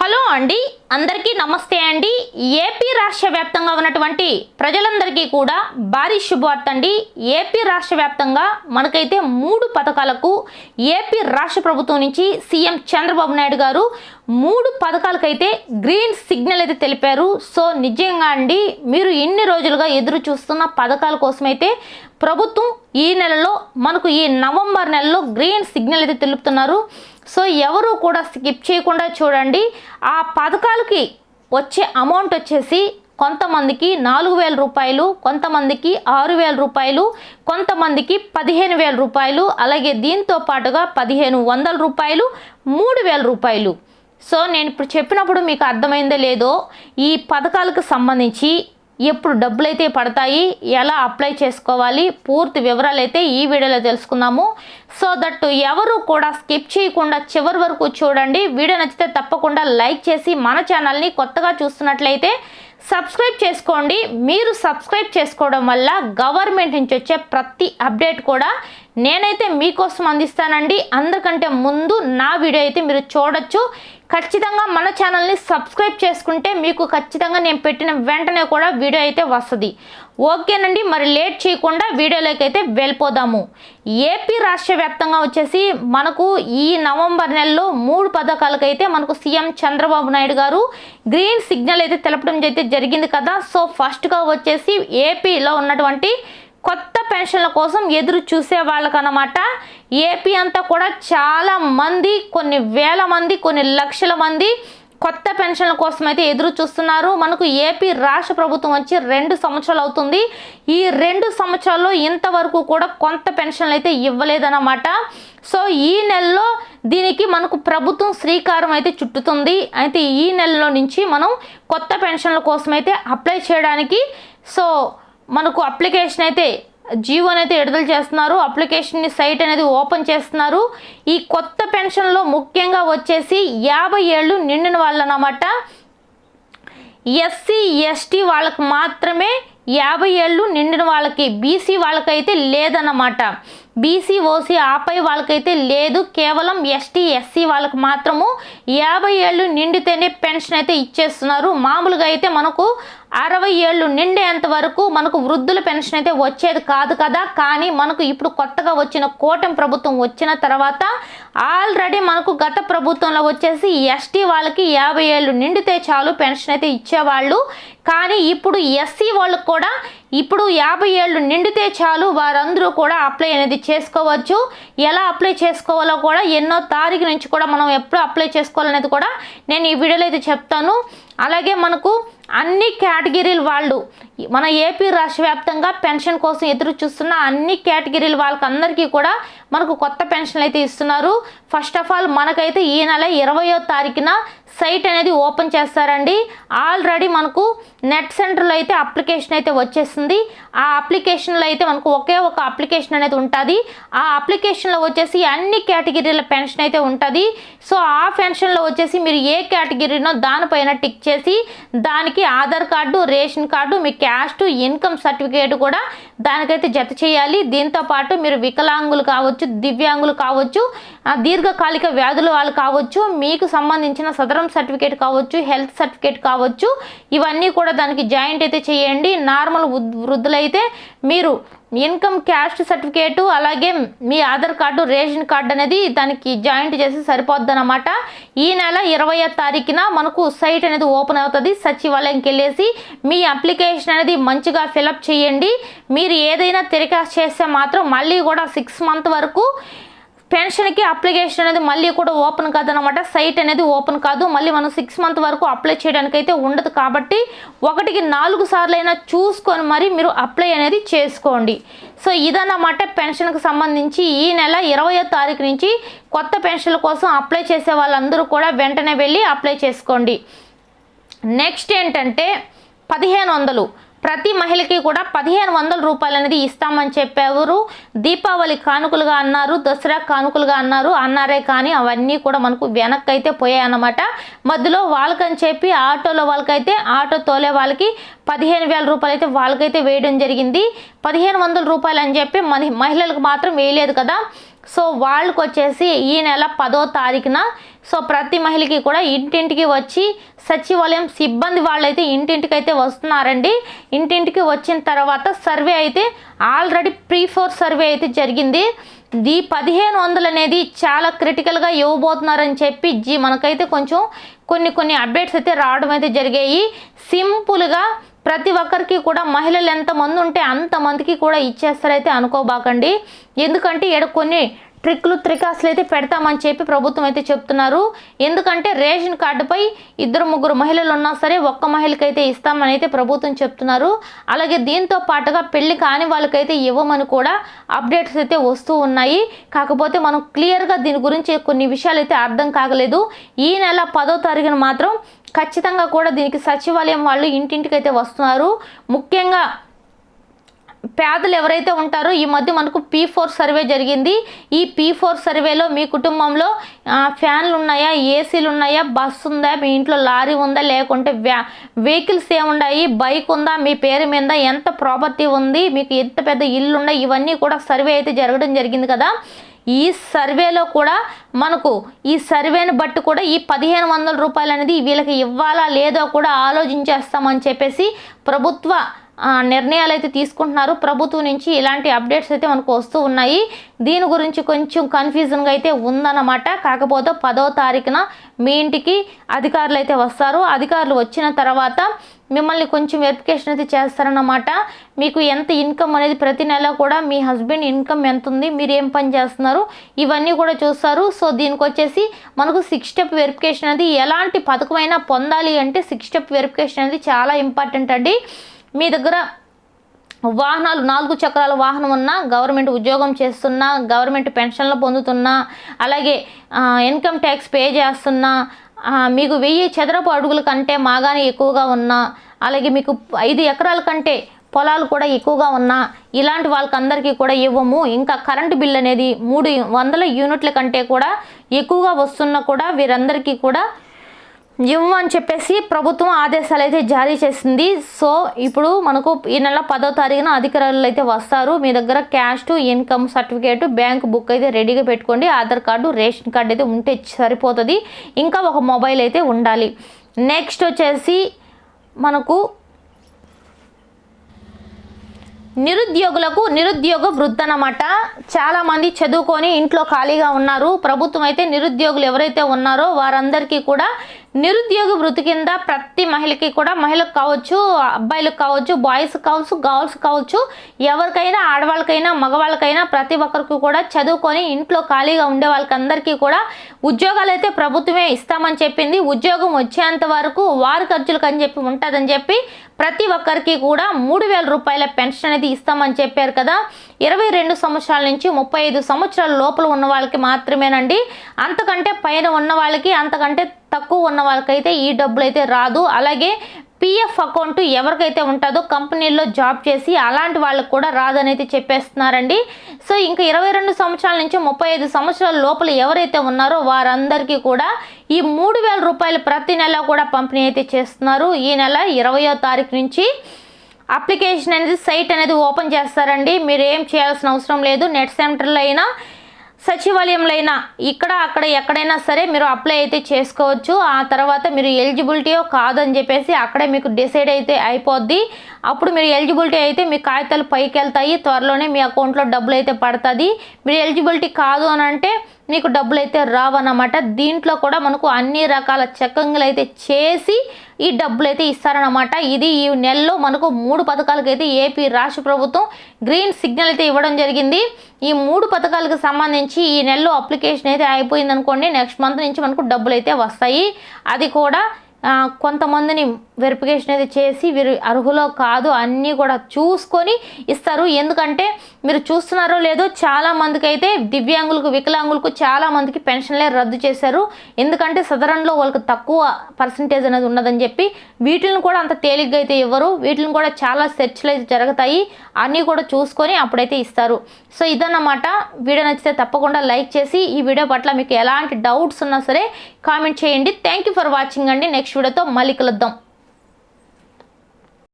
Hello అండి అందరికీ నమస్తే అండి. ఏపీ రాష్ట్ర వ్యాప్తంగా ఉన్నటువంటి ప్రజలందరికీ కూడా భారీ శుభవార్త అండి. ఏపీ రాష్ట్ర వ్యాప్తంగా మనకైతే మూడు పథకాలకు ఏపీ రాష్ట్ర ప్రభుత్వం నుంచి సీఎం చంద్రబాబు నాయుడు గారు మూడు పథకాలకైతే గ్రీన్ సిగ్నల్ అయితే తెలిపారు. సో నిజంగా అండి మీరు ఇన్ని రోజులుగా ఎదురు చూస్తున్న పథకాల కోసమైతే ప్రభుత్వం ఈ నెలలో మనకు ఈ నవంబర్ నెలలో గ్రీన్ సిగ్నల్ అయితే తెలుపుతున్నారు. సో ఎవరు కూడా స్కిప్ చేయకుండా చూడండి. ఆ పథకాలకి వచ్చే అమౌంట్ వచ్చేసి కొంతమందికి నాలుగు వేల రూపాయలు కొంతమందికి ఆరు వేల రూపాయలు కొంతమందికి పదిహేను వేల రూపాయలు అలాగే దీంతో పాటుగా పదిహేను వందల రూపాయలు మూడు వేల రూపాయలు. సో నేను ఇప్పుడు చెప్పినప్పుడు మీకు అర్థమైందో లేదో ఈ పథకాలకు సంబంధించి ఎప్పుడు డబ్బులు అయితే పడతాయి ఎలా అప్లై చేసుకోవాలి పూర్తి వివరాలు అయితే ఈ వీడియోలో తెలుసుకుందాము. సో దట్ ఎవరు కూడా స్కిప్ చేయకుండా చివరి వరకు చూడండి. వీడియో నచ్చితే తప్పకుండా లైక్ చేసి మన ఛానల్ని కొత్తగా చూస్తున్నట్లయితే సబ్స్క్రైబ్ చేసుకోండి. మీరు సబ్స్క్రైబ్ చేసుకోవడం వల్ల గవర్నమెంట్ నుంచి వచ్చే ప్రతి అప్డేట్ కూడా నేనైతే మీకోసం అందిస్తానండి. అందరికంటే ముందు నా వీడియో అయితే మీరు చూడొచ్చు. ఖచ్చితంగా మన ఛానల్ని సబ్స్క్రైబ్ చేసుకుంటే మీకు ఖచ్చితంగా నేను పెట్టిన వెంటనే కూడా వీడియో అయితే వస్తుంది. ఓకేనండి మరి లేట్ చేయకుండా వీడియోలోకి అయితే వెళ్ళిపోదాము. ఏపీ రాష్ట్ర వ్యాప్తంగా వచ్చేసి మనకు ఈ నవంబర్ నెలలో మూడు పథకాలకైతే మనకు సీఎం చంద్రబాబు నాయుడు గారు గ్రీన్ సిగ్నల్ అయితే తెలపడం అయితే జరిగింది కదా. సో ఫస్ట్గా వచ్చేసి ఏపీలో ఉన్నటువంటి కొత్త పెన్షన్ల కోసం ఎదురు చూసే వాళ్ళకన్నమాట. ఏపీ అంతా కూడా చాలా మంది కొన్ని వేల మంది కొన్ని లక్షల మంది కొత్త పెన్షన్ల కోసం అయితే ఎదురు చూస్తున్నారు. మనకు ఏపీ రాష్ట్ర ప్రభుత్వం వచ్చి రెండు సంవత్సరాలు అవుతుంది. ఈ రెండు సంవత్సరాల్లో ఇంతవరకు కూడా కొంత పెన్షన్లు అయితే ఇవ్వలేదన్నమాట. సో ఈ నెలలో దీనికి మనకు ప్రభుత్వం శ్రీకారం అయితే చుట్టుతుంది. అయితే ఈ నెలలో నుంచి మనం కొత్త పెన్షన్ల కోసం అయితే అప్లై చేయడానికి సో మనకు అప్లికేషన్ అయితే జీవో అయితే విడుదల చేస్తున్నారు. అప్లికేషన్ని సైట్ అనేది ఓపెన్ చేస్తున్నారు. ఈ కొత్త పెన్షన్లో ముఖ్యంగా వచ్చేసి యాభై ఏళ్ళు నిండిన వాళ్ళనమాట. ఎస్సీ ఎస్టీ వాళ్ళకి మాత్రమే యాభై ఏళ్ళు నిండిన వాళ్ళకి బీసీ వాళ్ళకైతే లేదన్నమాట. బీసీ ఓసీ ఆపై వాళ్ళకైతే లేదు. కేవలం ఎస్టీ ఎస్సీ వాళ్ళకి మాత్రము యాభై ఏళ్ళు నిండితేనే పెన్షన్ అయితే ఇచ్చేస్తున్నారు. మామూలుగా అయితే మనకు అరవై ఏళ్ళు నిండేంత వరకు మనకు వృద్ధుల పెన్షన్ అయితే వచ్చేది కాదు కదా. కానీ మనకు ఇప్పుడు కొత్తగా వచ్చిన కూటమి ప్రభుత్వం వచ్చిన తర్వాత ఆల్రెడీ మనకు గత ప్రభుత్వంలో వచ్చేసి ఎస్టీ వాళ్ళకి యాభై ఏళ్ళు నిండితే చాలు పెన్షన్ అయితే ఇచ్చేవాళ్ళు. కానీ ఇప్పుడు ఎస్సీ వాళ్ళకు కూడా ఇప్పుడు యాభై ఏళ్ళు నిండితే చాలు వారందరూ కూడా అప్లై అనేది చేసుకోవచ్చు. ఎలా అప్లై చేసుకోవాలో కూడా ఎన్నో తారీఖు నుంచి కూడా మనం ఎప్పుడు అప్లై చేసుకోవాలనేది కూడా నేను ఈ వీడియోలో అయితే చెప్తాను. అలాగే మనకు అన్ని కేటగిరీల వాళ్ళు మన ఏపీ రాష్ట్ర వ్యాప్తంగా పెన్షన్ కోసం ఎదురు చూస్తున్న అన్ని కేటగిరీల వాళ్ళకి అందరికీ కూడా మనకు కొత్త పెన్షన్లు అయితే ఇస్తున్నారు. ఫస్ట్ ఆఫ్ ఆల్ మనకైతే ఈ నెల ఇరవయో తారీఖున సైట్ అనేది ఓపెన్ చేస్తారండి. ఆల్రెడీ మనకు నెట్ సెంటర్లో అయితే అప్లికేషన్ అయితే వచ్చేసింది. ఆ అప్లికేషన్లో అయితే మనకు ఒకే ఒక అప్లికేషన్ అనేది ఉంటుంది. ఆ అప్లికేషన్లో వచ్చేసి అన్ని కేటగిరీల పెన్షన్ అయితే ఉంటుంది. సో ఆ పెన్షన్లో వచ్చేసి మీరు ఏ కేటగిరీనో దానిపైన టిక్ చేసి దానికి ఆధార్ కార్డు రేషన్ కార్డు మీ క్యాస్ట్ ఇన్కమ్ సర్టిఫికేట్ కూడా దానికైతే జత చేయాలి. దీంతో పాటు మీరు వికలాంగులు కావచ్చు దివ్యాంగులు కావచ్చు ఆ దీర్ఘకాలిక వ్యాధుల వాళ్ళు కావచ్చు మీకు సంబంధించిన సదరం సర్టిఫికేట్ కావచ్చు హెల్త్ సర్టిఫికేట్ కావచ్చు ఇవన్నీ కూడా దానికి జాయింట్ అయితే చేయండి. నార్మల్ వృద్ధులైతే మీరు ఇన్కమ్ క్యాస్ట్ సర్టిఫికేటు అలాగే మీ ఆధార్ కార్డు రేషన్ కార్డు అనేది దానికి జాయింట్ చేసి సరిపోద్ది అనమాట ఈ నెల ఇరవయో తారీఖున మనకు సైట్ అనేది ఓపెన్ అవుతుంది. సచివాలయంకి వెళ్ళేసి మీ అప్లికేషన్ అనేది మంచిగా ఫిలప్ చేయండి. మీరు ఏదైనా తిరగాసు చేస్తే మాత్రం మళ్ళీ కూడా సిక్స్ మంత్ వరకు పెన్షన్కి అప్లికేషన్ అనేది మళ్ళీ కూడా ఓపెన్ కాదనమాట సైట్ అనేది ఓపెన్ కాదు. మళ్ళీ మనం సిక్స్ మంత్ వరకు అప్లై చేయడానికి అయితే ఉండదు కాబట్టి ఒకటికి నాలుగు సార్లు అయినా చూసుకొని మరి మీరు అప్లై అనేది చేసుకోండి. సో ఇదన్నమాట పెన్షన్కి సంబంధించి ఈ నెల ఇరవయో తారీఖు నుంచి కొత్త పెన్షన్ల కోసం అప్లై చేసే వాళ్ళందరూ కూడా వెంటనే వెళ్ళి అప్లై చేసుకోండి. నెక్స్ట్ ఏంటంటే పదిహేను వందలు. ప్రతి మహిళకి కూడా పదిహేను వందల రూపాయలు అనేది ఇస్తామని చెప్పారు. దీపావళి కానుకలుగా అన్నారు దసరా కానుకలుగా అన్నారు అన్నారే కానీ అవన్నీ కూడా మనకు వెనక్కి అయితే పోయాయన్నమాట. మధ్యలో వాళ్ళకని చెప్పి ఆటోలో వాళ్ళకైతే ఆటో తోలే వాళ్ళకి పదిహేను వేల రూపాయలు అయితే వాళ్ళకైతే వేయడం జరిగింది. పదిహేను వందల రూపాయలు అని చెప్పి మహిళలకు మాత్రం వేయలేదు కదా. సో వాళ్ళకి వచ్చేసి ఈ నెల పదో తారీఖున సో ప్రతి మహిళకి కూడా ఇంటింటికి వచ్చి సచివాలయం సిబ్బంది వాళ్ళైతే ఇంటింటికి అయితే వస్తున్నారండి. ఇంటింటికి వచ్చిన తర్వాత సర్వే అయితే ఆల్రెడీ ప్రీ ఫోర్ సర్వే అయితే జరిగింది. ఈ పదిహేను వందలు అనేది చాలా క్రిటికల్గా ఇవ్వబోతున్నారని చెప్పి జీ మనకైతే కొంచెం కొన్ని కొన్ని అప్డేట్స్ అయితే రావడం అయితే జరిగాయి. సింపుల్గా ప్రతి ఒక్కరికి కూడా మహిళలు ఎంతమంది ఉంటే అంతమందికి కూడా ఇచ్చేస్తారైతే అనుకోబాకండి. ఎందుకంటే ఇక్కడ కొన్ని ట్రిక్లు త్రికాసులు అయితే పెడతామని చెప్పి ప్రభుత్వం అయితే చెప్తున్నారు. ఎందుకంటే రేషన్ కార్డుపై ఇద్దరు ముగ్గురు మహిళలు ఉన్నా సరే ఒక్క మహిళకైతే ఇస్తామని అయితే ప్రభుత్వం చెప్తున్నారు. అలాగే దీంతో పాటుగా పెళ్ళి కాని వాళ్ళకైతే ఇవ్వమని కూడా అప్డేట్స్ అయితే వస్తూ ఉన్నాయి. కాకపోతే మనం క్లియర్గా దీని గురించి కొన్ని విషయాలు అయితే అర్థం కాగలేదు. ఈ నెల పదో తారీఖున మాత్రం ఖచ్చితంగా కూడా దీనికి సచివాలయం వాళ్ళు ఇంటింటికి అయితే వస్తున్నారు. ముఖ్యంగా పేదలు ఎవరైతే ఉంటారో ఈ మధ్య మనకు పీ ఫోర్ సర్వే జరిగింది. ఈ పీ ఫోర్ సర్వేలో మీ కుటుంబంలో ఫ్యాన్లు ఉన్నాయా ఏసీలు ఉన్నాయా బస్సు ఉందా మీ ఇంట్లో లారీ ఉందా లేకుంటే వ్యా వెహికల్స్ ఏమున్నాయి బైక్ ఉందా మీ పేరు మీద ఎంత ప్రాపర్టీ ఉంది మీకు ఎంత పెద్ద ఇల్లు ఉన్నాయి ఇవన్నీ కూడా సర్వే అయితే జరగడం జరిగింది కదా. ఈ సర్వేలో కూడా మనకు ఈ సర్వేని బట్టి కూడా ఈ పదిహేను వందల రూపాయలు అనేది వీళ్ళకి ఇవ్వాలా లేదో కూడా ఆలోచించేస్తామని చెప్పేసి ప్రభుత్వ నిర్ణయాలు అయితే తీసుకుంటున్నారు. ప్రభుత్వం నుంచి ఇలాంటి అప్డేట్స్ అయితే మనకు వస్తూ ఉన్నాయి. దీని గురించి కొంచెం కన్ఫ్యూజన్గా అయితే ఉందన్నమాట. కాకపోతే పదో తారీఖున మీ ఇంటికి అధికారులు అయితే వస్తారు. అధికారులు వచ్చిన తర్వాత మిమ్మల్ని కొంచెం వెరిఫికేషన్ అయితే చేస్తారన్నమాట. మీకు ఎంత ఇన్కమ్ అనేది ప్రతి నెల కూడా మీ హస్బెండ్ ఇన్కమ్ ఎంత ఉంది మీరు ఏం పని చేస్తున్నారు ఇవన్నీ కూడా చూస్తారు. సో దీనికి వచ్చేసి మనకు సిక్స్ స్టెప్ వెరిఫికేషన్ అనేది ఎలాంటి పథకమైనా పొందాలి అంటే సిక్స్ స్టెప్ వెరిఫికేషన్ అనేది చాలా ఇంపార్టెంట్ అండి. మీ దగ్గర వాహనాలు నాలుగు చక్రాల వాహనం ఉన్నా గవర్నమెంట్ ఉద్యోగం చేస్తున్నా గవర్నమెంట్ పెన్షన్లు పొందుతున్నా అలాగే ఇన్కమ్ ట్యాక్స్ పే చేస్తున్నా మీకు వెయ్యి చదరపు అడుగుల కంటే మాగానే ఎక్కువగా ఉన్నా అలాగే మీకు ఐదు ఎకరాల కంటే పొలాలు కూడా ఎక్కువగా ఉన్నా ఇలాంటి వాళ్ళకందరికీ కూడా ఇవ్వము. ఇంకా కరెంటు బిల్ అనేది మూడు వందల యూనిట్ల కంటే కూడా ఎక్కువగా వస్తున్నా కూడా వీరందరికీ కూడా ఇవ్వమని చెప్పేసి ప్రభుత్వం ఆదేశాలు అయితే జారీ చేసింది. సో ఇప్పుడు మనకు ఈ నెల పదో తారీఖున అధికారులు అయితే వస్తారు. మీ దగ్గర caste to income certificate bank book అయితే రెడీగా పెట్టుకోండి. ఆధార్ కార్డు రేషన్ కార్డు అయితే ఉంటే సరిపోతుంది. ఇంకా ఒక మొబైల్ అయితే ఉండాలి. నెక్స్ట్ వచ్చేసి మనకు నిరుద్యోగులకు నిరుద్యోగ వృద్ధి అన్నమాట. చాలామంది చదువుకొని ఇంట్లో ఖాళీగా ఉన్నారు. ప్రభుత్వం అయితే నిరుద్యోగులు ఎవరైతే ఉన్నారో వారందరికీ కూడా నిరుద్యోగ వృత్తి కింద ప్రతి మహిళకి కూడా మహిళకు కావచ్చు అబ్బాయిలకు కావచ్చు బాయ్స్ కావచ్చు గర్ల్స్ కావచ్చు ఎవరికైనా ఆడవాళ్ళకైనా మగవాళ్ళకైనా ప్రతి ఒక్కరికి కూడా చదువుకొని ఇంట్లో ఖాళీగా ఉండే వాళ్ళకందరికీ కూడా ఉద్యోగాలు అయితే ప్రభుత్వమే ఇస్తామని చెప్పింది. ఉద్యోగం వచ్చేంత వరకు వారి ఖర్చులకు అని చెప్పి ఉంటుందని చెప్పి ప్రతి ఒక్కరికి కూడా మూడు వేల రూపాయల పెన్షన్ అనేది ఇస్తామని చెప్పారు కదా. ఇరవై రెండు సంవత్సరాల నుంచి ముప్పై ఐదు సంవత్సరాల లోపల ఉన్న వాళ్ళకి మాత్రమేనండి. అంతకంటే పైన ఉన్న వాళ్ళకి అంతకంటే తక్కువ ఉన్న వాళ్ళకైతే ఈ డబ్బులు అయితే రాదు. అలాగే పిఎఫ్ అకౌంట్ ఎవరికైతే ఉంటుందో కంపెనీల్లో జాబ్ చేసి అలాంటి వాళ్ళకి కూడా రాదని అయితే చెప్పేస్తున్నారండి. సో ఇంకా ఇరవై రెండు సంవత్సరాల నుంచి ముప్పై ఐదు సంవత్సరాల లోపల ఎవరైతే ఉన్నారో వారందరికీ కూడా ఈ మూడు వేల రూపాయలు ప్రతి నెల కూడా పంపిణీ అయితే చేస్తున్నారు. ఈ నెల ఇరవయో తారీఖు నుంచి అప్లికేషన్ అనేది సైట్ అనేది ఓపెన్ చేస్తారండి. మీరు ఏం చేయాల్సిన అవసరం లేదు. నెట్ సెంటర్లో అయినా సచివాలయంలో అయినా ఇక్కడ అక్కడ ఎక్కడైనా సరే మీరు అప్లై అయితే చేసుకోవచ్చు. ఆ తర్వాత మీరు ఎలిజిబిలిటీయో కాదని చెప్పేసి అక్కడే మీకు డిసైడ్ అయితే అయిపోద్ది. అప్పుడు మీరు ఎలిజిబిలిటీ అయితే మీ కాగితాలు పైకి వెళ్తాయి త్వరలోనే మీ అకౌంట్లో డబ్బులు అయితే పడుతుంది. మీరు ఎలిజిబిలిటీ కాదు అని అంటే మీకు డబ్బులు అయితే రావన్నమాట. దీంట్లో కూడా మనకు అన్ని రకాల చెక్కింగ్లు అయితే చేసి ఈ డబ్బులు అయితే ఇస్తారనమాట ఇది ఈ నెలలో మనకు మూడు పథకాలకు అయితే ఏపీ రాష్ట్ర ప్రభుత్వం గ్రీన్ సిగ్నల్ అయితే ఇవ్వడం జరిగింది. ఈ మూడు పథకాలకు సంబంధించి ఈ నెలలో అప్లికేషన్ అయితే అయిపోయింది అనుకోండి నెక్స్ట్ మంత్ నుంచి మనకు డబ్బులు అయితే వస్తాయి. అది కూడా కొంతమందిని వెరిఫికేషన్ అయితే చేసి వీరు అర్హులో కాదు అన్నీ కూడా చూసుకొని ఇస్తారు. ఎందుకంటే మీరు చూస్తున్నారో లేదో చాలా మందికి అయితే దివ్యాంగులకు వికలాంగులకు చాలామందికి పెన్షన్లే రద్దు చేశారు. ఎందుకంటే సదరన్లో వాళ్ళకి తక్కువ పర్సంటేజ్ అనేది ఉన్నదని చెప్పి వీటిని కూడా అంత తేలిగ్గా అయితే ఇవ్వరు. వీటిని కూడా చాలా సెర్చ్లు అయితే జరుగుతాయి. అన్నీ కూడా చూసుకొని అప్పుడైతే ఇస్తారు. సో ఇదన్నమాట. వీడియో నచ్చితే తప్పకుండా లైక్ చేసి ఈ వీడియో పట్ల మీకు ఎలాంటి డౌట్స్ ఉన్నా సరే కామెంట్ చేయండి. థ్యాంక్ యూ ఫర్ వాచింగ్ అండి. నెక్స్ట్ శివుడితో మళ్ళీ కలుద్దాం.